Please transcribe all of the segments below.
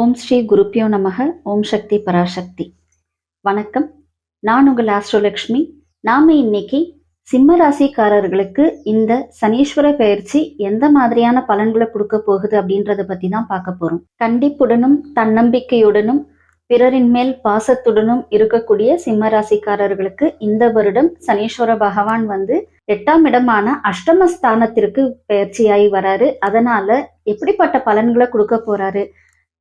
ஓம் ஸ்ரீ குருப்பியோ நமக ஓம் சக்தி பராசக்தி. வணக்கம். நான் உங்கள் ஆஸ்ட்ரோலக்ஷ்மி. நாம இன்னைக்கு சிம்ம ராசிக்காரர்களுக்கு இந்த சனீஸ்வர பயிற்சி எந்த மாதிரியான பலன்களை கொடுக்க போகுது அப்படின்றத பத்தி தான் பார்க்க போறோம். கண்டிப்புடனும் தன்னம்பிக்கையுடனும் பிறரின் மேல் பாசத்துடனும் இருக்கக்கூடிய சிம்ம ராசிக்காரர்களுக்கு இந்த வருடம் சனீஸ்வர பகவான் வந்து எட்டாம் இடமான அஷ்டமஸ்தானத்திற்கு பயிற்சியாகி வராரு. அதனால எப்படிப்பட்ட பலன்களை கொடுக்க போறாரு?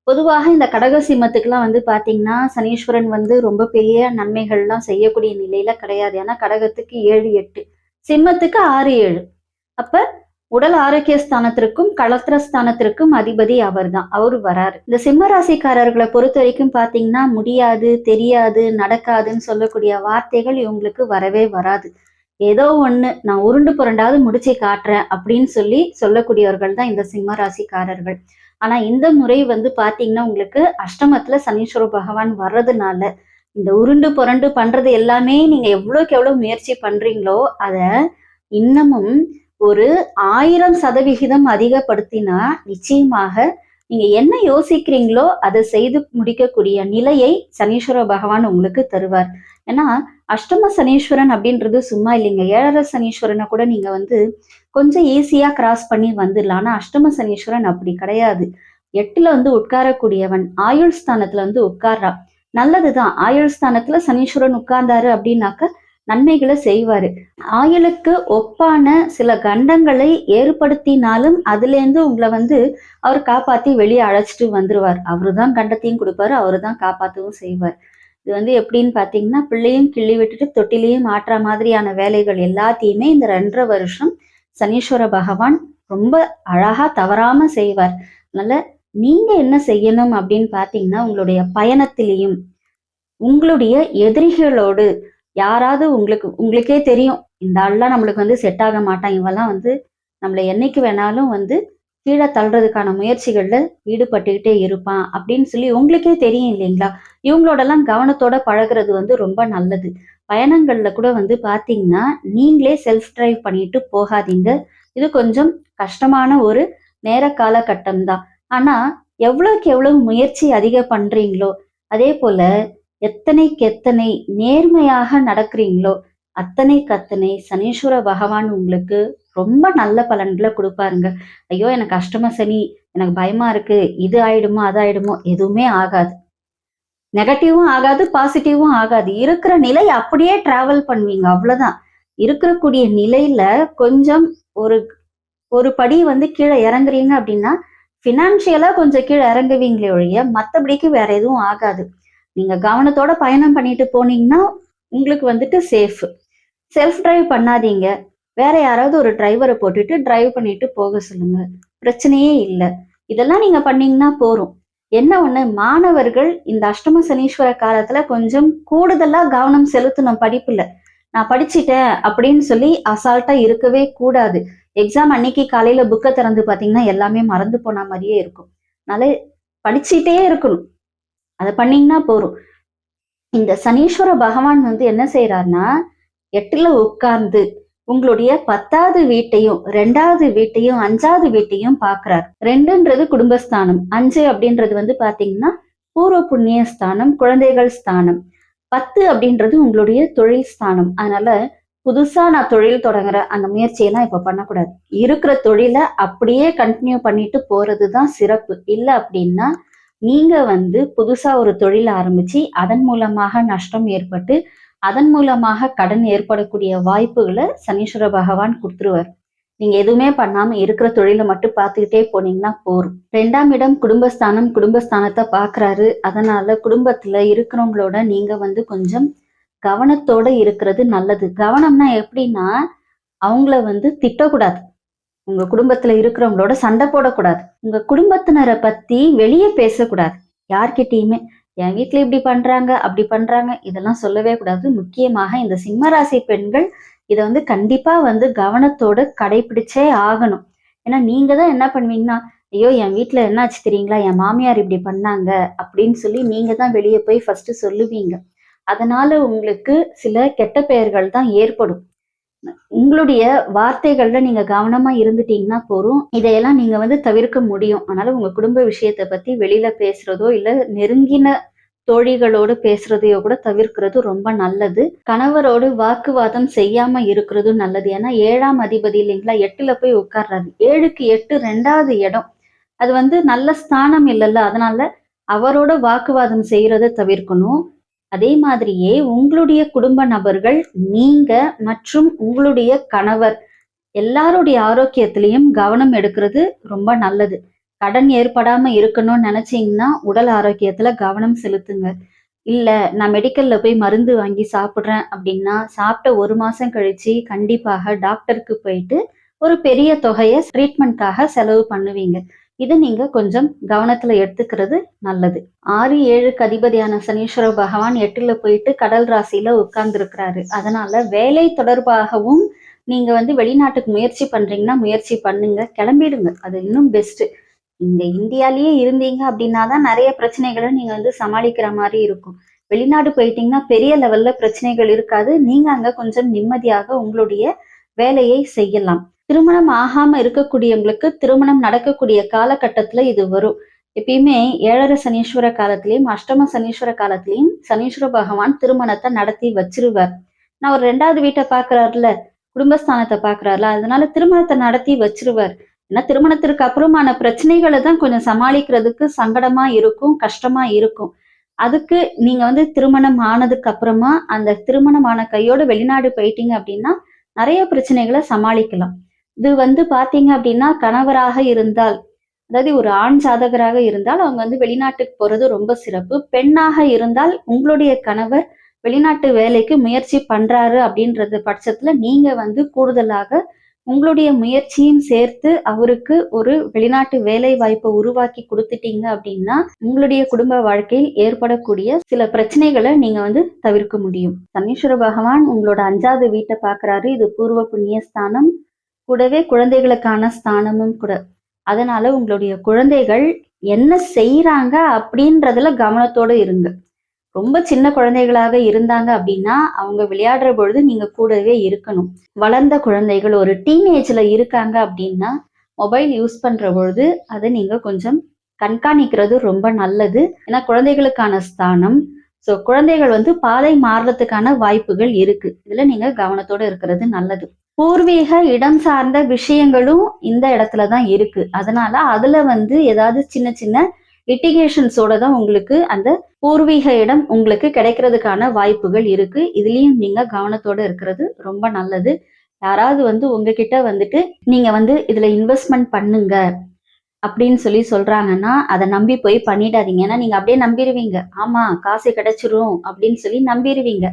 பொதுவாக இந்த கடக சிம்மத்துக்குலாம் வந்து பாத்தீங்கன்னா சனீஸ்வரன் வந்து ரொம்ப பெரிய நன்மைகள்லாம் செய்யக்கூடிய நிலையில கிடையாது. ஏன்னா கடகத்துக்கு ஏழு எட்டு. சிம்மத்துக்கு ஆறு ஏழு. அப்ப உடல் ஆரோக்கிய ஸ்தானத்திற்கும் களத்திர ஸ்தானத்திற்கும் அதிபதி அவர் தான் அவர் வராரு. இந்த சிம்ம ராசிக்காரர்களை பொறுத்த வரைக்கும் பாத்தீங்கன்னா முடியாது தெரியாது நடக்காதுன்னு சொல்லக்கூடிய வார்த்தைகள் இவங்களுக்கு வரவே வராது. ஏதோ ஒண்ணு நான் உருண்டு புரண்டாவது முடிச்சு காட்டுறேன் அப்படின்னு சொல்லி சொல்லக்கூடியவர்கள் தான் இந்த சிம்ம ராசிக்காரர்கள் ஆனா இந்த முறை வந்து பாத்தீங்கன்னா உங்களுக்கு அஷ்டமத்துல சனீஸ்வர பகவான் வர்றதுனால இந்த உருண்டு புரண்டு பண்றது எல்லாமே நீங்க எவ்வளவுக்கு எவ்வளவு முயற்சி பண்றீங்களோ அத இன்னமும் ஒரு ஆயிரம் சதவிகிதம் அதிகப்படுத்தினா நிச்சயமாக நீங்க என்ன யோசிக்கிறீங்களோ அதை செய்து முடிக்கக்கூடிய நிலையை சனீஸ்வர பகவான் உங்களுக்கு தருவார். ஏன்னா அஷ்டம சனீஸ்வரன் அப்படின்றது சும்மா இல்லைங்க. ஏழரை சனீஸ்வரனை கூட நீங்க வந்து கொஞ்சம் ஈஸியா கிராஸ் பண்ணி வந்துடலாம். ஆனா அஷ்டம சனீஸ்வரன் அப்படி கிடையாது. எட்டுல வந்து உட்காரக்கூடியவன் ஆயுள் ஸ்தானத்துல வந்து உட்கார்றான் நல்லதுதான். ஆயுள் ஸ்தானத்துல சனீஸ்வரன் உட்கார்ந்தாரு அப்படின்னாக்க நன்மைகளை செய்வாரு. ஆயுளுக்கு ஒப்பான சில கண்டங்களை ஏற்படுத்தினாலும் அதுல இருந்து உங்களை வந்து அவர் காப்பாத்தி வெளியே அழைச்சிட்டு வந்துருவார். அவரு தான் கண்டத்தையும் கொடுப்பாரு அவரு தான் காப்பாற்றவும் செய்வார். இது வந்து எப்படின்னு பார்த்தீங்கன்னா பிள்ளையும் கிள்ளி விட்டுட்டு தொட்டிலையும் மாற்ற மாதிரியான வேலைகள் எல்லாத்தையுமே இந்த ரெண்டரை வருஷம் சனீஸ்வர பகவான் ரொம்ப அழகா தவறாம செய்வார். அதனால நீங்க என்ன செய்யணும் அப்படின்னு பாத்தீங்கன்னா உங்களுடைய பயணத்திலையும் உங்களுடைய எதிரிகளோடு யாராவது உங்களுக்கு உங்களுக்கே தெரியும் இந்த ஆள்லாம் நம்மளுக்கு வந்து செட் ஆக மாட்டான் இவெல்லாம் வந்து நம்மளை என்னைக்கு வேணாலும் வந்து கீழே தள்ளுறதுக்கான முயற்சிகள்ல ஈடுபட்டுக்கிட்டே இருப்பான் அப்படின்னு சொல்லி உங்களுக்கே தெரியும் இல்லைங்களா? இவங்களோடலாம் கவனத்தோட பழகுறது வந்து ரொம்ப நல்லது. பயணங்கள்ல கூட வந்து பாத்தீங்கன்னா நீங்களே செல்ஃப் டிரைவ் பண்ணிட்டு போகாதீங்க. இது கொஞ்சம் கஷ்டமான ஒரு நேர காலகட்டம் தான். ஆனா எவ்வளவுக்கு எவ்வளவு முயற்சி அதிக பண்றீங்களோ அதே போல எத்தனைக்கு எத்தனை நேர்மையாக நடக்கிறீங்களோ அத்தனைக்கு அத்தனை சனீஸ்வர பகவான் உங்களுக்கு ரொம்ப நல்ல பலன்களை கொடுப்பாருங்க. ஐயோ எனக்கு அஷ்டம சனி எனக்கு பயமா இருக்கு இது ஆயிடுமோ அது ஆயிடுமோ எதுவுமே ஆகாது. நெகட்டிவும் ஆகாது பாசிட்டிவும் ஆகாது. இருக்கிற நிலை அப்படியே டிராவல் பண்ணுவீங்க அவ்வளவுதான். இருக்கக்கூடிய நிலையில கொஞ்சம் ஒரு ஒரு படி வந்து கீழே இறங்குறீங்க அப்படின்னா ஃபினான்ஷியலா கொஞ்சம் கீழே இறங்குவீங்களே ஒழிய மற்றபடிக்கு வேற எதுவும் ஆகாது. நீங்க கவனத்தோட பயணம் பண்ணிட்டு போனீங்கன்னா உங்களுக்கு வந்துட்டு சேஃப் செல்ஃப் டிரைவ் பண்ணாதீங்க. வேற யாராவது ஒரு டிரைவரை போட்டுட்டு டிரைவ் பண்ணிட்டு போக சொல்லுங்க. பிரச்சனையே இல்லை. இதெல்லாம் நீங்க பண்ணீங்கன்னா போறோம் என்ன ஒண்ணு? மாணவர்கள் இந்த அஷ்டம சனீஸ்வர காலத்துல கொஞ்சம் கூடுதலா கவனம் செலுத்தணும் படிப்புல. நான் படிச்சிட்டேன் அப்படின்னு சொல்லி அசால்ட்டா இருக்கவே கூடாது. எக்ஸாம் அன்னைக்கு காலையில புக்கை திறந்து பாத்தீங்கன்னா எல்லாமே மறந்து போன மாதிரியே இருக்கும். அதனால படிச்சுட்டே இருக்கணும். அதை பண்ணீங்கன்னா போறோம் இந்த சனீஸ்வர பகவான் வந்து என்ன செய்யறாருன்னா எட்டுல உட்கார்ந்து உங்களுடைய பத்தாவது வீட்டையும் ரெண்டாவது வீட்டையும் அஞ்சாவது வீட்டையும் பாக்குறார் ரெண்டுன்றது குடும்பஸ்தானம். அஞ்சு அப்படின்றது வந்து பாத்தீங்கன்னா பூர்வ புண்ணிய ஸ்தானம் குழந்தைகள் ஸ்தானம். பத்து அப்படின்றது உங்களுடைய தொழில் ஸ்தானம். அதனால புதுசா நான் தொழில் தொடங்குற அந்த முயற்சியெல்லாம் இப்ப பண்ணக்கூடாது. இருக்கிற தொழிலை அப்படியே கண்டினியூ பண்ணிட்டு போறதுதான் சிறப்பு. இல்லை அப்படின்னா நீங்க வந்து புதுசா ஒரு தொழில் ஆரம்பிச்சு அதன் மூலமாக நஷ்டம் ஏற்பட்டு அதன் மூலமாக கடன் ஏற்படக்கூடிய வாய்ப்புகளை சனீஸ்வர பகவான் கொடுத்துருவார். நீங்க எதுவுமே பண்ணாம இருக்கிற தொழிலை மட்டும் பார்த்துக்கிட்டே போனீங்கன்னா போரும் ரெண்டாம் இடம் குடும்பஸ்தானம் குடும்பஸ்தானத்தை பாக்குறாரு அதனால குடும்பத்துல இருக்கிறவங்களோட நீங்க வந்து கொஞ்சம் கவனத்தோட இருக்கிறது நல்லது. கவனம்னா எப்படின்னா அவங்கள வந்து திட்டக்கூடாது. உங்க குடும்பத்துல இருக்கிறவங்களோட சண்டை போடக்கூடாது. உங்க குடும்பத்தினரை பத்தி வெளியே பேசக்கூடாது. யார்கிட்டயுமே என் வீட்டுல இப்படி பண்றாங்க அப்படி பண்றாங்க இதெல்லாம் சொல்லவே கூடாது. முக்கியமாக இந்த சிம்மராசி பெண்கள் இதை வந்து கண்டிப்பா வந்து கவனத்தோட கடைபிடிச்சே ஆகணும். ஏன்னா நீங்க தான் என்ன பண்ணுவீங்கன்னா ஐயோ என் வீட்டுல என்னாச்சு தெரியுங்களா? என் மாமியார் இப்படி பண்ணாங்க அப்படின்னு சொல்லி நீங்க தான் வெளியே போய் ஃபர்ஸ்ட் சொல்லுவீங்க. அதனால உங்களுக்கு சில கெட்ட பெயர்கள் தான் ஏற்படும். உங்களுடைய வார்த்தைகள்ல நீங்க கவனமா இருந்துட்டீங்கன்னா போதும். இதையெல்லாம் நீங்க வந்து தவிர்க்க முடியும். அதனால உங்க குடும்ப விஷயத்தை பத்தி வெளியில பேசுறதோ இல்ல நெருங்கின தோழிகளோடு பேசுறதையோ கூட தவிர்க்கிறது ரொம்ப நல்லது. கணவரோடு வாக்குவாதம் செய்யாம இருக்கிறதும் நல்லது. ஏன்னா ஏழாம் அதிபதி இல்லைங்களா? எட்டுல போய் உட்கார்றாரு. ஏழுக்கு எட்டு ரெண்டாவது இடம். அது வந்து நல்ல ஸ்தானம் இல்லைல்ல. அதனால அவரோட வாக்குவாதம் செய்யறதை தவிர்க்கணும். அதே மாதிரியே உங்களுடைய குடும்ப நபர்கள் நீங்க மற்றும் உங்களுடைய கணவர் எல்லாருடைய ஆரோக்கியத்திலையும் கவனம் எடுக்கிறது ரொம்ப நல்லது. கடன் ஏற்படாம இருக்கணும்னு நினைச்சீங்கன்னா உடல் ஆரோக்கியத்துல கவனம் செலுத்துங்க. இல்ல நான் மெடிக்கல்ல போய் மருந்து வாங்கி சாப்பிடுறேன் அப்படின்னா சாப்பிட்ட ஒரு மாசம் கழிச்சு கண்டிப்பாக டாக்டருக்கு போயிட்டு ஒரு பெரிய தொகையை ட்ரீட்மெண்ட்காக செலவு பண்ணுவீங்க. இது நீங்க கொஞ்சம் கவனத்துல எடுத்துக்கிறது நல்லது. ஆறு ஏழுக்கு அதிபதியான சனீஸ்வர பகவான் எட்டுல போயிட்டு கடல் ராசியில உட்கார்ந்து இருக்கிறாரு அதனால வேலை தொடர்பாகவும் நீங்க வந்து வெளிநாட்டுக்கு முயற்சி பண்றீங்கன்னா முயற்சி பண்ணுங்க கிளம்பிடுங்க. அது இன்னும் பெஸ்ட் இங்க இந்தியாலேயே இருந்தீங்க அப்படின்னா தான் நிறைய பிரச்சனைகளை நீங்க வந்து சமாளிக்கிற மாதிரி இருக்கும். வெளிநாடு போயிட்டீங்கன்னா பெரிய லெவல்ல பிரச்சனைகள் இருக்காது. நீங்க அங்க கொஞ்சம் நிம்மதியாக உங்களுடைய வேலையை செய்யலாம். திருமணம் ஆகாம இருக்கக்கூடியவங்களுக்கு திருமணம் நடக்கக்கூடிய காலகட்டத்துல இது வரும். எப்பயுமே ஏழரை சனீஸ்வர காலத்திலையும் அஷ்டம சனீஸ்வர காலத்திலையும் சனீஸ்வர பகவான் திருமணத்தை நடத்தி வச்சிருவார். நான் ஒரு ரெண்டாவது வீட்டை பாக்குறாருல குடும்பஸ்தானத்தை பாக்குறாருல அதனால திருமணத்தை நடத்தி வச்சிருவார். ஏன்னா திருமணத்திற்கு அப்புறமான பிரச்சனைகளை தான் கொஞ்சம் சமாளிக்கிறதுக்கு சங்கடமா இருக்கும் கஷ்டமா இருக்கும். அதுக்கு நீங்க வந்து திருமணம் ஆனதுக்கு அப்புறமா அந்த திருமணமான கையோட வெளிநாடு போயிட்டீங்க அப்படின்னா நிறைய பிரச்சனைகளை சமாளிக்கலாம். இது வந்து பாத்தீங்க அப்படின்னா கணவராக இருந்தால் அதாவது ஒரு ஆண் சாதகராக இருந்தால் அவங்க வந்து வெளிநாட்டுக்கு போறது ரொம்ப சிறப்பு. பெண்ணாக இருந்தால் உங்களுடைய கணவர் வெளிநாட்டு வேலைக்கு முயற்சி பண்றாரு அப்படின்றது பட்சத்துல நீங்க வந்து கூடுதலாக உங்களுடைய முயற்சியும் சேர்த்து அவருக்கு ஒரு வெளிநாட்டு வேலை வாய்ப்பை உருவாக்கி கொடுத்துட்டீங்க அப்படின்னா உங்களுடைய குடும்ப வாழ்க்கையில் ஏற்படக்கூடிய சில பிரச்சனைகளை நீங்க வந்து தவிர்க்க முடியும். சனீஸ்வர பகவான் உங்களோட அஞ்சாவது வீட்டை பாக்குறாரு. இது பூர்வ புண்ணிய ஸ்தானம் கூடவே குழந்தைகளுக்கான ஸ்தானமும் கூட. அதனால உங்களுடைய குழந்தைகள் என்ன செய்யறாங்க அப்படின்றதுல கவனத்தோட இருங்க. ரொம்ப சின்ன குழந்தைகளாக இருந்தாங்க அப்படின்னா அவங்க விளையாடுற பொழுது நீங்க கூடவே இருக்கணும். வளர்ந்த குழந்தைகள் ஒரு டீனேஜ்ல இருக்காங்க அப்படின்னா மொபைல் யூஸ் பண்ற பொழுது அதை நீங்க கொஞ்சம் கண்காணிக்கிறது ரொம்ப நல்லது. ஏன்னா குழந்தைகளுக்கான ஸ்தானம் ஸோ குழந்தைகள் வந்து பாதை மாறுறதுக்கான வாய்ப்புகள் இருக்கு. இதுல நீங்க கவனத்தோட இருக்கிறது நல்லது. பூர்வீக இடம் சார்ந்த விஷயங்களும் இந்த இடத்துல தான் இருக்கு. அதனால அதுல வந்து ஏதாவது சின்ன சின்ன லிட்டிகேஷன்ஸோட தான் உங்களுக்கு அந்த பூர்வீக இடம் உங்களுக்கு கிடைக்கிறதுக்கான வாய்ப்புகள் இருக்கு. இதுலயும் நீங்க கவனத்தோட இருக்கிறது ரொம்ப நல்லது. யாராவது வந்து உங்ககிட்ட வந்துட்டு நீங்க வந்து இதுல இன்வெஸ்ட்மெண்ட் பண்ணுங்க அப்படின்னு சொல்லி சொல்றாங்கன்னா அதை நம்பி போய் பண்ணிடாதீங்க. ஏன்னா நீங்க அப்படியே நம்பிடுவீங்க ஆமா காசு கிடைச்சிரும் அப்படின்னு சொல்லி நம்பிடுவீங்க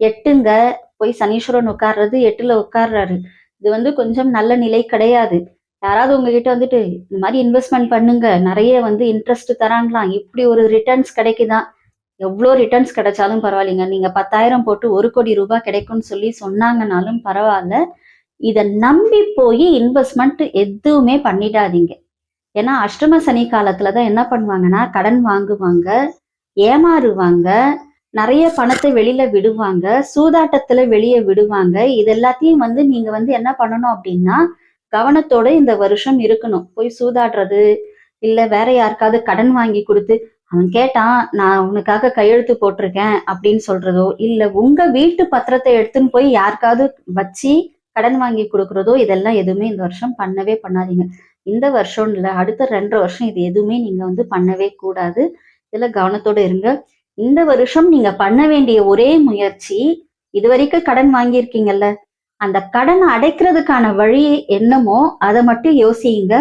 எட்டுங்க போய் சனீஸ்வரன் உட்கார்றது எட்டுல உட்கார்றாரு. இது வந்து கொஞ்சம் நல்ல நிலை கிடையாது. யாராவது உங்ககிட்ட வந்துட்டு இந்த மாதிரி இன்வெஸ்ட்மெண்ட் பண்ணுங்க. நிறைய வந்து இன்ட்ரெஸ்ட் தராங்களாம். இப்படி ஒரு ரிட்டர்ன்ஸ் கிடைக்குதான் எவ்வளோ ரிட்டர்ன்ஸ் கிடைச்சாலும் பரவாயில்லைங்க. நீங்க பத்தாயிரம் போட்டு ஒரு கோடி ரூபாய் கிடைக்கும்னு சொல்லி சொன்னாங்கனாலும் பரவாயில்ல. இதை நம்பி போய் இன்வெஸ்ட்மெண்ட் எதுவுமே பண்ணிடாதீங்க. ஏன்னா அஷ்டம சனி காலத்துல தான் என்ன பண்ணுவாங்கன்னா கடன் வாங்குவாங்க ஏமாறுவாங்க. நிறைய பணத்தை வெளியில விடுவாங்க. சூதாட்டத்துல வெளியே விடுவாங்க. இது எல்லாத்தையும் வந்து நீங்க வந்து என்ன பண்ணணும் அப்படின்னா கவனத்தோட இந்த வருஷம் இருக்கணும். போய் சூதாடுறது இல்ல வேற யாருக்காவது கடன் வாங்கி கொடுத்து அவன் கேட்டான் நான் உனக்காக கையெழுத்து போட்டிருக்கேன் அப்படின்னு சொல்றதோ இல்ல உங்க வீட்டு பத்திரத்தை எடுத்துன்னு போய் யாருக்காவது வச்சு கடன் வாங்கி கொடுக்கறதோ இதெல்லாம் எதுவுமே இந்த வருஷம் பண்ணவே பண்ணாதீங்க. இந்த வருஷம் இல்ல அடுத்த ரெண்டு வருஷம் இது எதுவுமே நீங்க வந்து பண்ணவே கூடாது. இதுல கவனத்தோட இருங்க. இந்த வருஷம் நீங்க பண்ண வேண்டிய ஒரே முயற்சி இது வரைக்கும் கடன் வாங்கியிருக்கீங்கல்ல. அந்த கடனை அடைக்கிறதுக்கான வழி என்னமோ அதை மட்டும் யோசிங்க.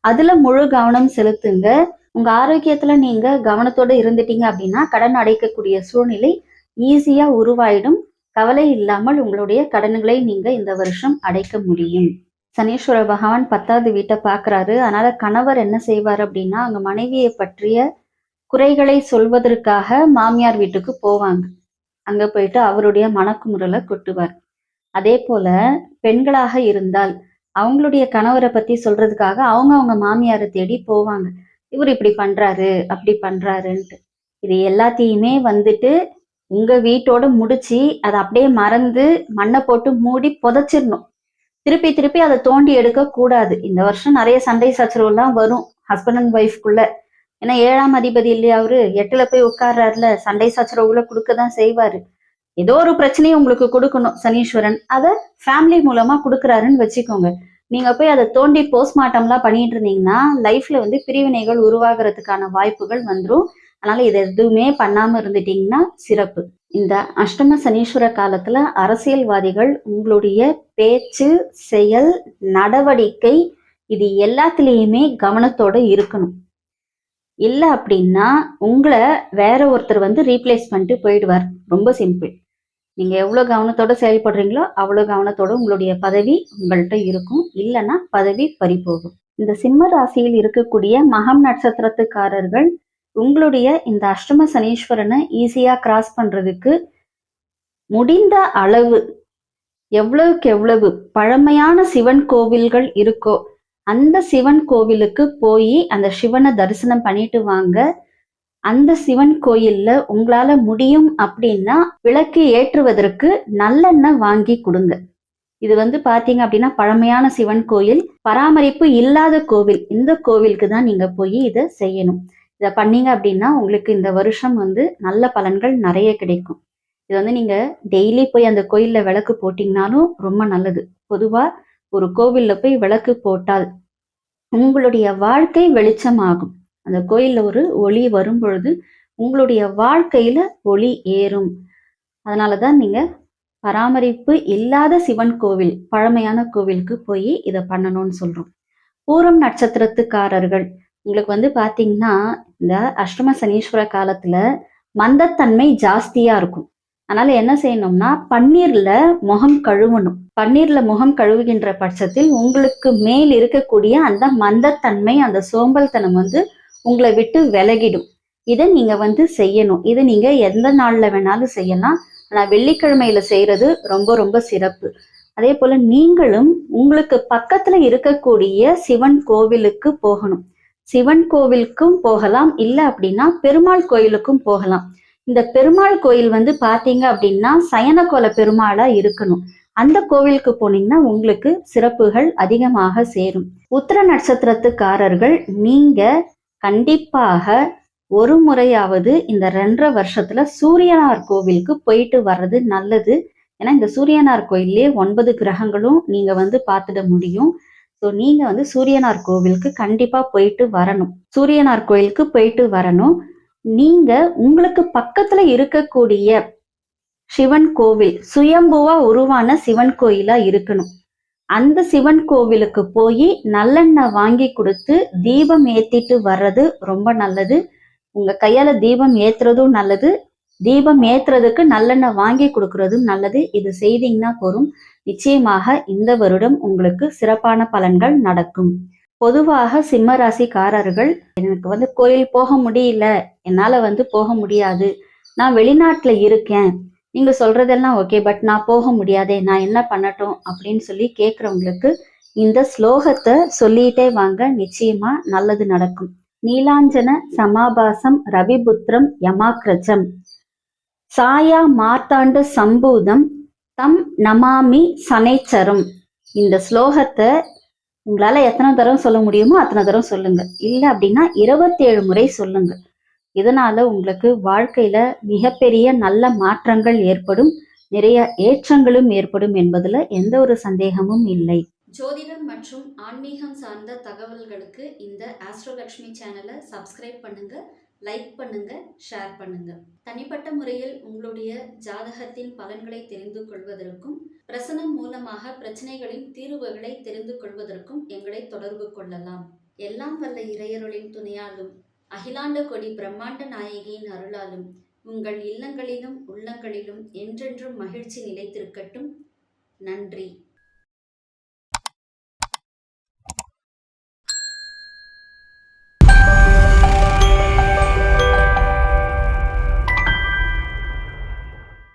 அதுல முழு கவனம் செலுத்துங்க. உங்க ஆரோக்கியத்துல நீங்க கவனத்தோட இருந்துட்டீங்க அப்படின்னா கடன் அடைக்கக்கூடிய சூழ்நிலை ஈஸியா உருவாயிடும். கவலை இல்லாமல் உங்களுடைய கடன்களை நீங்க இந்த வருஷம் அடைக்க முடியும். சனீஸ்வர பகவான் பத்தாவது வீட்டை பாக்குறாரு அதனால கணவர் என்ன செய்வார் அப்படின்னா அவங்க மனைவியை பற்றிய குறைகளை சொல்வதற்காக மாமியார் வீட்டுக்கு போவாங்க. அங்க போயிட்டு அவருடைய மணக்குமுறலை கொட்டுவார். அதே போல பெண்களாக இருந்தால் அவங்களுடைய கணவரை பத்தி சொல்றதுக்காக அவங்க அவங்க மாமியாரை தேடி போவாங்க. இவர் இப்படி பண்றாரு அப்படி பண்றாருன்ட்டு. இது எல்லாத்தையுமே வந்துட்டு உங்க வீட்டோட முடிச்சு அதை அப்படியே மறந்து மண்ணை போட்டு மூடி புதைச்சிடணும். திருப்பி திருப்பி அதை தோண்டி எடுக்க கூடாது இந்த வருஷம் நிறைய சண்டை சச்சரவுலாம் வரும். ஹஸ்பண்ட் அண்ட் ஒய்ஃப்குள்ள ஏன்னா ஏழாம் அதிபதி இல்லையா அவரு? எட்டுல போய் உட்கார்றாருல. சண்டை சச்சரவுல கொடுக்க தான் செய்வாரு. ஏதோ ஒரு பிரச்சனையை உங்களுக்கு கொடுக்கணும் சனீஸ்வரன். அதை ஃபேமிலி மூலமா கொடுக்குறாருன்னு வச்சுக்கோங்க. நீங்க போய் அதை தோண்டி போஸ்ட்மார்ட்டம்லாம் பண்ணிட்டு இருந்தீங்கன்னா லைஃப்ல வந்து பிரிவினைகள் உருவாகிறதுக்கான வாய்ப்புகள் வந்துடும் அதனால இது எதுவுமே பண்ணாம இருந்துட்டீங்கன்னா சிறப்பு. இந்த அஷ்டம சனீஸ்வர காலத்துல அரசியல்வாதிகள் உங்களுடைய பேச்சு செயல் நடவடிக்கை இது எல்லாத்துலேயுமே கவனத்தோட இருக்கணும். இல்லை அப்படின்னா உங்களை வேற ஒருத்தர் வந்து ரீப்ளேஸ் பண்ணிட்டு போயிடுவார். ரொம்ப சிம்பிள் நீங்கள் எவ்வளோ கவனத்தோட செயல்படுறீங்களோ அவ்வளோ கவனத்தோட உங்களுடைய பதவி உங்கள்கிட்ட இருக்கும். இல்லைன்னா பதவி பறிபோகும் இந்த சிம்ம ராசியில் இருக்கக்கூடிய மகம் நட்சத்திரத்துக்காரர்கள் உங்களுடைய இந்த அஷ்டம சனீஸ்வரனை ஈஸியாக கிராஸ் பண்ணுறதுக்கு முடிந்த அளவு எவ்வளவுக்கு எவ்வளவு பழமையான சிவன் கோவில்கள் இருக்கோ அந்த சிவன் கோவிலுக்கு போய் அந்த சிவனை தரிசனம் பண்ணிட்டு வாங்க. அந்த சிவன் கோயில்ல உங்களால முடியும் அப்படின்னா விளக்கு ஏற்றுவதற்கு நல்லெண்ணெய் வாங்கி கொடுங்க. இது வந்து பாத்தீங்க அப்படின்னா பழமையான சிவன் கோயில். பராமரிப்பு இல்லாத கோவில். இந்த கோவிலுக்கு தான் நீங்க போய் இதை செய்யணும். இதை பண்ணீங்க அப்படின்னா உங்களுக்கு இந்த வருஷம் வந்து நல்ல பலன்கள் நிறைய கிடைக்கும். இது வந்து நீங்க டெய்லி போய் அந்த கோயில்ல விளக்கு போட்டீங்கனாலும் ரொம்ப நல்லது. பொதுவா ஒரு கோவில்ல போய் விளக்கு போட்டால் உங்களுடைய வாழ்க்கை வெளிச்சமாகும். அந்த கோயில்ல ஒரு ஒளி வரும் பொழுது உங்களுடைய வாழ்க்கையில ஒளி ஏறும். அதனாலதான் நீங்க பராமரிப்பு இல்லாத சிவன் கோவில் பழமையான கோவிலுக்கு போய் இதை பண்ணணும்னு சொல்றோம். பூரம் நட்சத்திரத்துக்காரர்கள் உங்களுக்கு வந்து பாத்தீங்கன்னா இந்த அஷ்டம சனீஸ்வர காலத்துல மந்தத்தன்மை ஜாஸ்தியா இருக்கும். அதனால என்ன செய்யணும்னா பன்னீர்ல முகம் கழுவணும். பன்னீர்ல முகம் கழுவுகின்ற பட்சத்தில் உங்களுக்கு மேல் இருக்கக்கூடிய அந்த மந்தத்தன்மை அந்த சோம்பல்தனம் வந்து உங்களை விட்டு விலகிடும். இதை நீங்க வந்து செய்யணும். இதை நீங்க எந்த நாள்ல வேணாலும் செய்யலாம். ஆனா வெள்ளிக்கிழமையில செய்யறது ரொம்ப ரொம்ப சிறப்பு. அதே போல நீங்களும் உங்களுக்கு பக்கத்துல இருக்கக்கூடிய சிவன் கோவிலுக்கு போகணும். சிவன் கோவிலுக்கும் போகலாம். இல்ல அப்படின்னா பெருமாள் கோயிலுக்கும் போகலாம். இந்த பெருமாள் கோயில் வந்து பாத்தீங்க அப்படின்னா சயனக்கோல பெருமாளா இருக்கணும். அந்த கோவிலுக்கு போனீங்கன்னா உங்களுக்கு சிறப்புகள் அதிகமாக சேரும். உத்திர நட்சத்திரத்துக்காரர்கள் நீங்க கண்டிப்பாக ஒரு முறையாவது இந்த ரெண்டரை வருஷத்துல சூரியனார் கோவிலுக்கு போயிட்டு வர்றது நல்லது. ஏன்னா இந்த சூரியனார் கோயிலே ஒன்பது கிரகங்களும் நீங்க வந்து பார்த்துட முடியும். ஸோ நீங்க வந்து சூரியனார் கோவிலுக்கு கண்டிப்பா போயிட்டு வரணும். சூரியனார் கோயிலுக்கு போயிட்டு வரணும். நீங்க உங்களுக்கு பக்கத்துல இருக்கக்கூடிய சிவன் கோவில் சுயம்புவா உருவான சிவன் கோயிலா இருக்கணும். அந்த சிவன் கோவிலுக்கு போய் நல்லெண்ணெய் வாங்கி கொடுத்து தீபம் ஏத்திட்டு வர்றது ரொம்ப நல்லது. உங்க கையால தீபம் ஏத்துறதும் நல்லது. தீபம் ஏத்துறதுக்கு நல்லெண்ணெய் வாங்கி கொடுக்கறதும் நல்லது. இது செய்தீங்கன்னா போரும் நிச்சயமாக இந்த வருடம் உங்களுக்கு சிறப்பான பலன்கள் நடக்கும். பொதுவாக சிம்ம ராசிக்காரர்கள் எனக்கு வந்து கோயில் போக முடியல என்னால வந்து போக முடியாது. நான் வெளிநாட்டுல இருக்கேன். நீங்க சொல்றதெல்லாம் ஓகே பட் நான் போக முடியாதே நான் என்ன பண்ணட்டும் அப்படின்னு சொல்லி கேட்குறவங்களுக்கு இந்த ஸ்லோகத்தை சொல்லிட்டே வாங்க நிச்சயமா நல்லது நடக்கும். நீலாஞ்சன சமாபாசம் ரவிபுத்திரம் யமாக்ரஜம் சாயா மார்த்தாண்டு சம்பூதம் தம் நமாமி சனைச்சரம். இந்த ஸ்லோகத்தை உங்களால எத்தனை தரம் சொல்ல முடியுமோ அத்தனை தரம் சொல்லுங்க. இல்லை அப்படின்னா இருபத்தேழு முறை சொல்லுங்க. இதனால உங்களுக்கு வாழ்க்கையில மிகப்பெரிய நல்ல மாற்றங்கள் ஏற்படும். நிறைய ஏற்றங்களும் ஏற்படும் என்பதுல எந்த ஒரு சந்தேகமும் இல்லை. ஜோதிடம் மற்றும் ஆன்மீகம் சார்ந்த தகவல்களுக்கு இந்த ஆஸ்ட்ரோலக்ஷ்மி சேனலை சப்ஸ்கிரைப் பண்ணுங்க. லைக் பண்ணுங்க ஷேர் பண்ணுங்க. தனிப்பட்ட முறையில் உங்களுடைய ஜாதகத்தின் பலன்களை தெரிந்து கொள்வதற்கும் பிரசனம் மூலமாக பிரச்சனைகளின் தீர்வுகளை தெரிந்து கொள்வதற்கும் எங்களை தொடர்பு கொள்ளலாம். எல்லாம் வல்ல இறையருளின் துணையாலும் அகிலாண்ட கொடி பிரம்மாண்ட நாயகியின் அருளாலும் உங்கள் இல்லங்களிலும் உள்ளங்களிலும் என்றென்றும் மகிழ்ச்சி நிலைத்திருக்கட்டும். நன்றி.